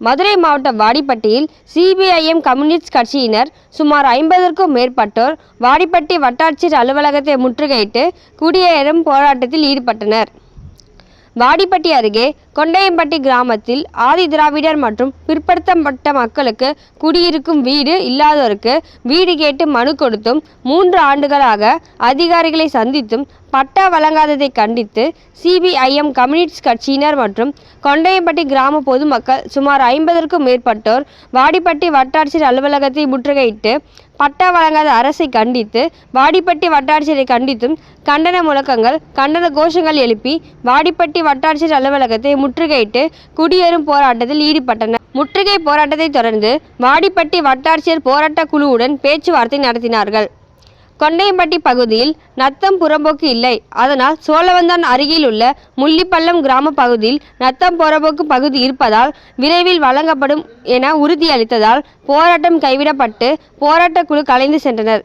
மதுரை மாவட்டம் வாடிப்பட்டியில் CPIM communist கட்சியினர் சுமார் ஐம்பதற்கும் மேற்பட்டோர் வாடிப்பட்டி வட்டாட்சியர் அலுவலகத்தை முற்றுகையிட்டு குடியேறும் போராட்டத்தில் ஈடுபட்டனர். வாடிப்பட்டி அருகே கொண்டையம்பட்டி கிராமத்தில் ஆதி திராவிடர் மற்றும் பிற்படுத்தப்பட்ட மக்களுக்கு குடியிருக்கும் வீடு இல்லாதோருக்கு வீடு கேட்டு மனு கொடுத்தும் மூன்று ஆண்டுகளாக அதிகாரிகளை சந்தித்தும் பட்டா வழங்காததை கண்டித்து சிபிஐஎம் கம்யூனிஸ்ட் கட்சியினர் மற்றும் கொண்டையம்பட்டி கிராம பொதுமக்கள் சுமார் ஐம்பதற்கும் மேற்பட்டோர் வாடிப்பட்டி வட்டாட்சியர் அலுவலகத்தை முற்றுகையிட்டு பட்டா வழங்காத அரசை கண்டித்து வாடிப்பட்டி வட்டாட்சியரை கண்டித்தும் கண்டன முழக்கங்கள் கண்டன கோஷங்கள் எழுப்பி வாடிப்பட்டி வட்டாட்சியர் அலுவலகத்தை முற்றுகையிட்டு குடியேறும் போராட்டத்தில் ஈடுபட்டனர். முற்றுகை போராட்டத்தை தொடர்ந்து வாடிப்பட்டி வட்டாட்சியர் போராட்ட குழுவுடன் பேச்சுவார்த்தை நடத்தினார்கள். கொண்டையம்பட்டி பகுதியில் நத்தம் புறம்போக்கு இல்லை. அதனால் சோழவந்தான் அருகில் உள்ள முள்ளிப்பள்ளம் கிராம பகுதியில் நத்தம் புறம்போக்கு பகுதி இருப்பதால் விரைவில் வழங்கப்படும் என உறுதியளித்ததால் போராட்டம் கைவிடப்பட்டு போராட்டக்குழு கலைந்து சென்றனர்.